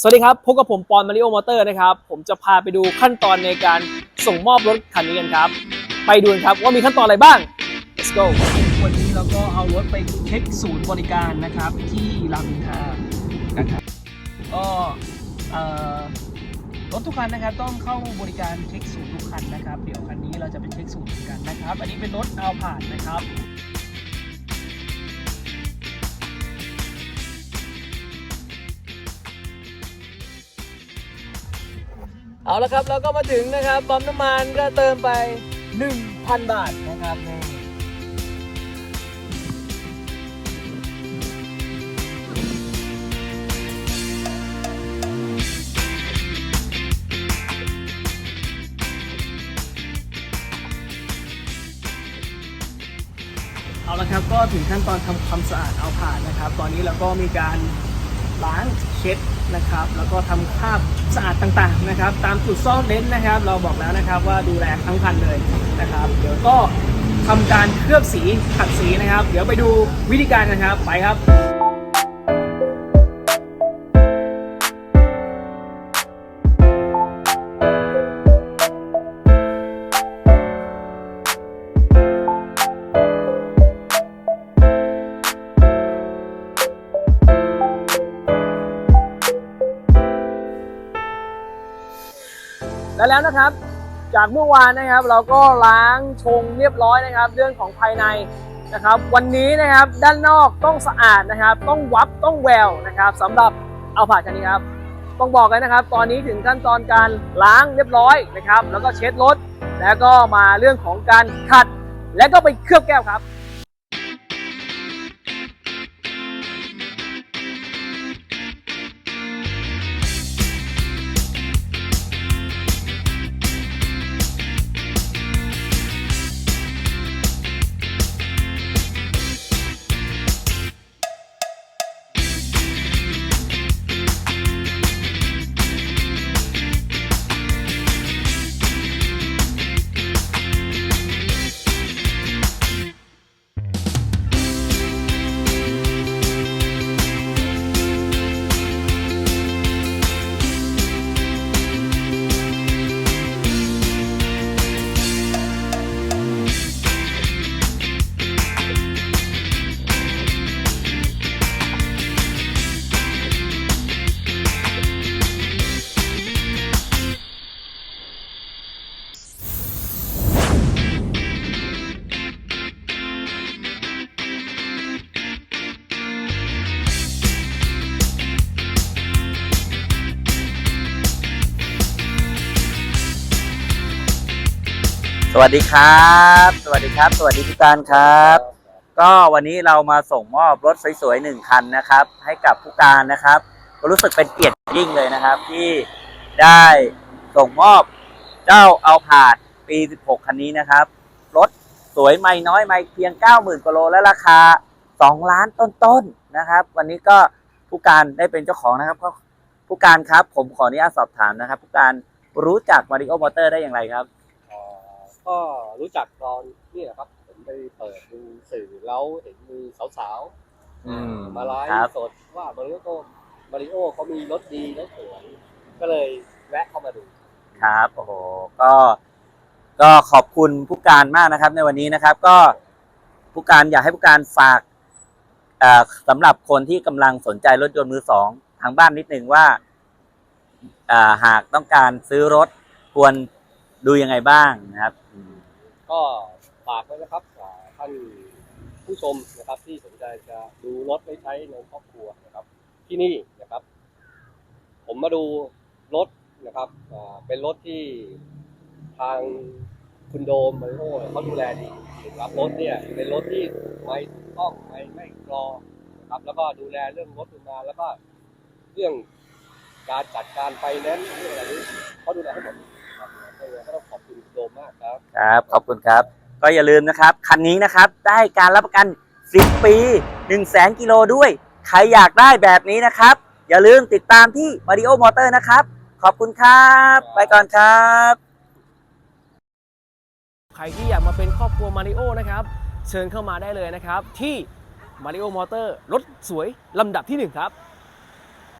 สวัสดีครับ พบกับผมปอนมาริโอมอเตอร์นะครับ ผมจะพาไปดูขั้นตอนในการส่งมอบรถคันนี้กันครับ ไปดูกันครับว่ามีขั้นตอนอะไรบ้าง let's go วันนี้เราก็เอารถไปเช็คศูนย์บริการนะครับที่รามอินทรานะครับก็รถทุกคันนะครับต้องเข้าบริการเช็คศูนย์ทุกคันนะครับ เดี๋ยวคันนี้เราจะไปเช็คศูนย์กันนะครับ อันนี้เป็นรถเอาผ่านนะครับ เอาละครับเราก็มาถึงนะครับปั๊มน้ำมันก็เติมไป 1,000 บาทนะครับนี่เอาละครับก็ถึงขั้นตอนทำความสะอาดเอาผ่านนะครับ ตอนนี้เราก็มีการ ล้างเช็ดนะครับ แล้วก็ทำคราบสะอาดต่างๆนะครับ ตามจุดซ่อนเล้นนะครับ เราบอกแล้วนะครับว่าดูแลทั้งคันเลยนะครับ เดี๋ยวก็ทำการเคลือบสีขัดสีนะครับ เดี๋ยวไปดูวิธีการนะครับไปครับ และแล้วนะครับ จากเมื่อวานนะครับ เราก็ล้างชงเรียบร้อยนะครับ เรื่องของภายในนะครับ วันนี้นะครับด้านนอกต้องสะอาดนะครับ ต้องวับต้องแววนะครับสำหรับเอาผ่าคันนี้ครับต้องบอกเลยนะครับ ตอนนี้ถึงขั้นตอนการล้างเรียบร้อยนะครับ แล้วก็เช็ดรถแล้วก็มาเรื่องของการขัด และก็ไปเคลือบแก้วครับ วัสดีครับ สวัสดีครับ สวัสดีทุกานครับ ก็วันนี้เรามาส่งมอบรถสวยๆหนึ่งคันนะครับ ให้กับผู้การนะครับ ก็รู้สึกเป็นเกียรติยิ่งเลยนะครับ ที่ได้ส่งมอบเจ้าเอาผาดปี 16 คันนี้นะครับ รถสวยไม่น้อยไม่เพียง 90,000กว่าโลและราคา 2 ล้านต้นๆนะครับ วันนี้ก็ผู้การได้เป็นเจ้าของนะครับก็ผู้การครับ ผมขออนุญาตสอบถามนะครับ ผู้การรู้จักมาริโอมอเตอร์ได้อย่างไรครับ ก็รู้จักตอนนี่แหละครับผมไปเปิดดูสื่อแล้วเห็นมีสาวอืมๆมาไลฟ์ครับสดว่ามาริโอมาริโอเขามีรถดีรถสวยก็เลยแวะเข้ามาดู ครับโอ้โหก็ก็ขอบคุณผู้การมากนะครับ ในวันนี้นะครับ ก็ผู้การอยากให้ผู้การฝากเอ่อสำหรับคนที่กำลังสนใจรถยนต์มือสองทางบ้านนิดนึงว่าเอ่อหากต้องการซื้อรถควร ดูยังไงบ้างนะครับอืมก็ฝากไว้นะครับอ่าท่านผู้ชมนะครับที่สนใจจะดูรถไว้ใช้ในครอบครัวนะครับ ที่นี่นะครับ ผมมาดูรถนะครับอ่าเป็นรถที่ทางคุณโดมมาริโอเขาดูแลดีนะครับรถเนี่ยเป็นรถที่ไม่ถูกต้องไม่ไม่กรอนะครับ แล้วก็ดูแลเรื่องรถมาแล้วก็เรื่องการจัดการไฟแนนซ์เรื่องอะไรนี้เขาดูแลให้หมดครับ ก็ต้องขอบคุณคุณโดมมากครับครับขอบคุณครับ ก็อย่าลืมนะครับ คันนี้นะครับได้การรับประกัน 10 ปี 1 0 0 0 0แสนกิโลด้วย ใครอยากได้แบบนี้นะครับ อย่าลืมติดตามที่ Mario Motor นะครับ ขอบคุณครับ ไปก่อนครับ ใครที่อยากมาเป็นครอบครัวมาริโอนะครับ เชิญเข้ามาได้เลยนะครับ ที่มาริโอมอเตอร์รถสวยลำดับที่หนึ่งครับ